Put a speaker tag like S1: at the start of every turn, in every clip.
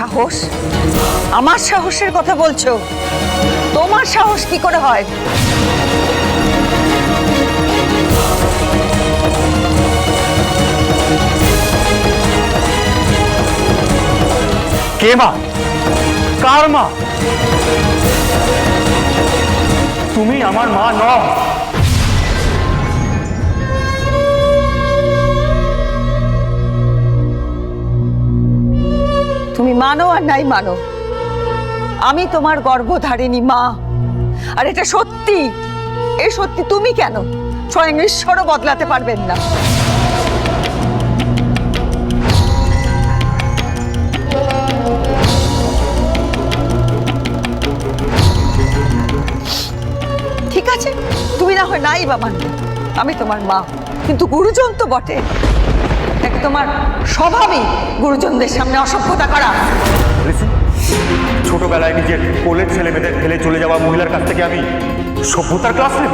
S1: সাহস? আমার সাহসের কথা বলছো? তোমার সাহস কি করে হয়?
S2: কে মা? কার মা? তুমি আমার মা ন
S1: মানো আর নাই মানো, আমি তোমার গর্ভধারিণী মা। আর এটা সত্যি, এ সত্যি তুমি কেন? স্বয়ং ঈশ্বরও বদলাতে পারবেন না। ঠিক আছে, তুমি না হয় নাই বা মানবে, আমি তোমার মা, কিন্তু গুরুজন তো বটে। নাকি তোমার স্বভাবই গুরুজনদের সামনে অসভ্যতা করা।
S2: ছোটবেলায় নিজের কোলের ছেলে মেয়েদের ফেলে চলে যাওয়া মহিলার কাছ থেকে আমি সভ্যতার ক্লাস নেব।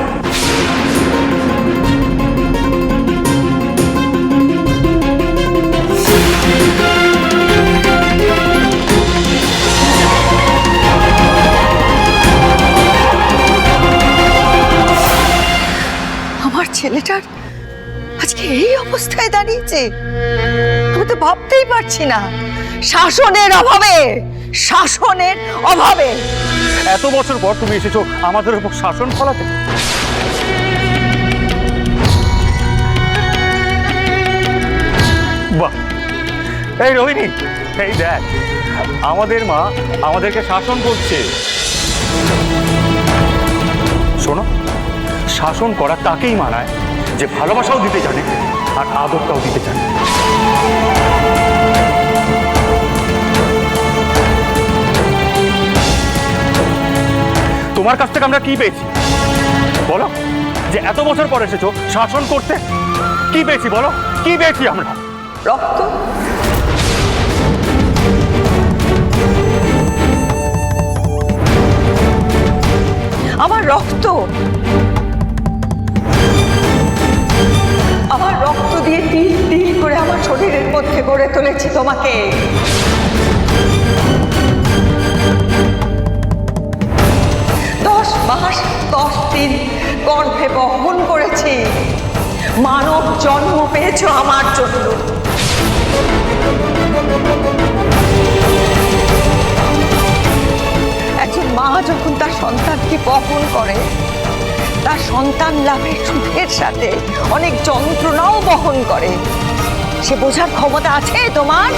S1: আমার ছেলেটার এই অবস্থায় দাঁড়িয়েছে? আমি তো ভাবতেই পারছি না। শাসনের অভাবে শাসনের অভাবে।
S2: এত বছর পর তুমি এসেছ আমাদের উপর শাসন ফলাতে? বাহ! এই রোহিণী, এই দেখ, আমাদের মা আমাদেরকে শাসন করছে। শোনো, শাসন করা তাকেই মানায়? যে ভালোবাসাও দিতে জানে, আর আদরটাও দিতে জানে। তোমার কাছ থেকে আমরা কি পেয়েছি? বলো, যে এত বছর পর এসেছ, শাসন করতে, কি পেয়েছি বলো? কি পেয়েছি আমরা?
S1: রক্ত। আমার রক্ত। মধ্যে গড়ে তুলেছি তোমাকে। দশ মাস, দশ দিন গর্ভে বহন করেছি। মানব জন্ম পেয়েছ আমার জন্য। একজন মা যখন তার সন্তানকে বহন করে, তার সন্তান লাভের সুখের সাথে অনেক যন্ত্রণাও বহন করে। সে বোঝার ক্ষমতা আছে তোমার?